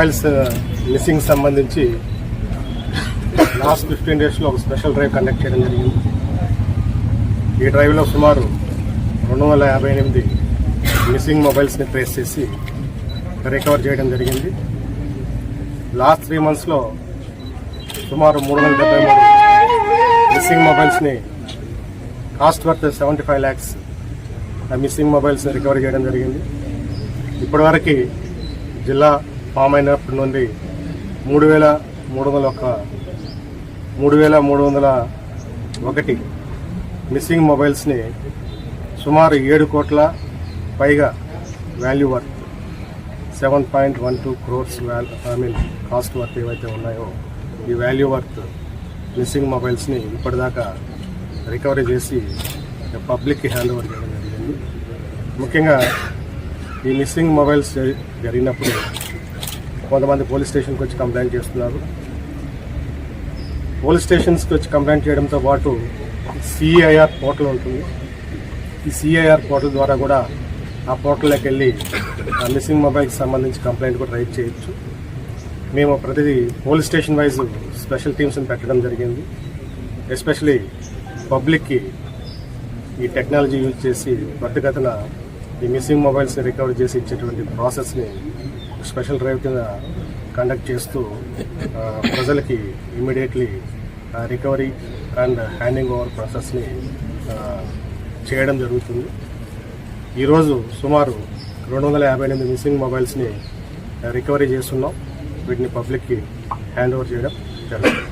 Mobiles uh, missing సంబంధించి last fifteen డేస్లో ఒక స్పెషల్ డ్రైవ్ కండక్ట్ చేయడం జరిగింది. ఈ డ్రైవ్లో సుమారు రెండు వందల యాభై ఎనిమిది మిస్సింగ్ మొబైల్స్ని ట్రేస్ చేసి రికవర్ చేయడం జరిగింది. లాస్ట్ త్రీ మంత్స్లో సుమారు మూడు వందల డెబ్బై మూడు missing మొబైల్స్ని cost worth seventy five lakhs ఆ మిస్సింగ్ మొబైల్స్ని రికవర్ చేయడం జరిగింది. ఇప్పటివరకు జిల్లా ఫామ్ అయినప్పటి నుండి మూడు వేల మూడు వందల ఒక మూడు వేల మూడు వందల ఒకటి మిస్సింగ్ మొబైల్స్ని సుమారు ఏడు కోట్ల పైగా value worth seven point one two crores well I mean cost worth ఏవైతే ఉన్నాయో ఈ వాల్యూ వర్త్ మిస్సింగ్ మొబైల్స్ని ఇప్పటిదాకా రికవరీ చేసి పబ్లిక్కి హ్యాండ్ ఓవర్ చేయడం జరిగింది. ముఖ్యంగా ఈ మిస్సింగ్ మొబైల్స్ జరి- జరిగినప్పుడు కొంతమంది పోలీస్ స్టేషన్కి వచ్చి కంప్లైంట్ చేస్తున్నారు. పోలీస్ స్టేషన్స్కి వచ్చి కంప్లైంట్ చేయడంతో పాటు సిఐఆర్ పోర్టల్ ఉంటుంది. ఈ సిఐఆర్ పోర్టల్ ద్వారా కూడా ఆ పోర్టల్లోకి వెళ్ళి మిస్సింగ్ మొబైల్కి సంబంధించి కంప్లైంట్ కూడా రైట్ చేయొచ్చు. మేము ప్రతిదీ పోలీస్ స్టేషన్ వైజ్ స్పెషల్ టీమ్స్ని పెట్టడం జరిగింది. ఎస్పెషలీ పబ్లిక్కి ఈ టెక్నాలజీ యూజ్ చేసి త్వరితగతిన ఈ మిస్సింగ్ మొబైల్స్ని రికవర్ చేసి ఇచ్చేటువంటి ప్రాసెస్ని స్పెషల్ డ్రైవ్ కింద కండక్ట్ చేస్తూ ప్రజలకి immediately recovery and handing over ప్రాసెస్ని చేయడం జరుగుతుంది. ఈరోజు సుమారు రెండు వందల యాభై ఎనిమిది మిస్సింగ్ మొబైల్స్ని రికవరీ చేస్తున్నాం. వీటిని పబ్లిక్కి హ్యాండ్ ఓవర్ చేయడం జరుగుతుంది.